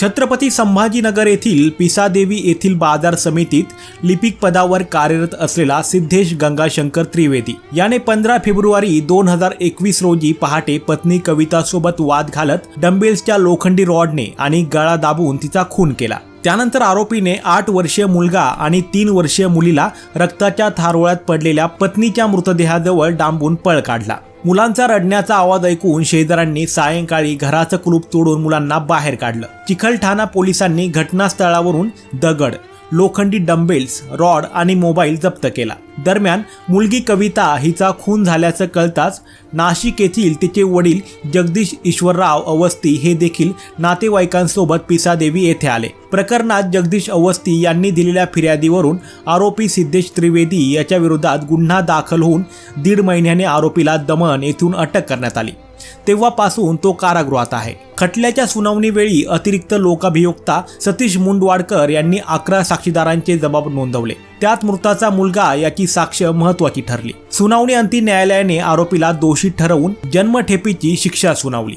छत्रपती संभाजीनगर येथील पिसादेवी येथील बाजार समितीत लिपिक पदावर कार्यरत असलेला सिद्धेश गंगाशंकर त्रिवेदी. याने पंधरा फेब्रुवारी दोन हजार एकवीस रोजी पहाटे पत्नी कवितासोबत वाद घालत डंबेल्सच्या लोखंडी रॉडने आणि गळा दाबून तिचा खून केला. त्यानंतर आरोपीने आठ वर्षीय मुलगा आणि तीन वर्षीय मुलीला रक्ताच्या थारोळ्यात पडलेल्या पत्नीच्या मृतदेहाजवळ डांबून पळ काढला. मुलांचा रडण्याचा आवाज ऐकून शेजाऱ्यांनी सायंकाळी घराचं कुलूप तोडून मुलांना बाहेर काढलं. चिखलठाणा पोलिसांनी घटनास्थळावरून दगड लोखंडी डंबेल्स रॉड आणि मोबाईल जप्त केला. दरम्यान मुलगी कविता हिचा खून झाल्याचं कळताच नाशिक येथील तिचे वडील जगदीश ईश्वरराव अवस्थी हे देखील नातेवाईकांसोबत पिसादेवी येथे आले. प्रकरणात जगदीश अवस्थी यांनी दिलेल्या फिर्यादीवरून आरोपी सिद्धेश त्रिवेदी याच्या विरोधात गुन्हा दाखल होऊन दीड महिन्याने आरोपीला दमन येथून अटक करण्यात आली. तेव्हापासून तो कारागृहात आहे. खटल्याच्या सुनावणीवेळी अतिरिक्त लोकाभियोक्ता सतीश मुंडवाडकर यांनी अकरा साक्षीदारांचे जबाब नोंदवले. त्यात मृताचा मुलगा याची साक्ष महत्वाची ठरली. सुनावणी अंती न्यायालयाने आरोपीला दोषी ठरवून जन्मठेपीची शिक्षा सुनावली.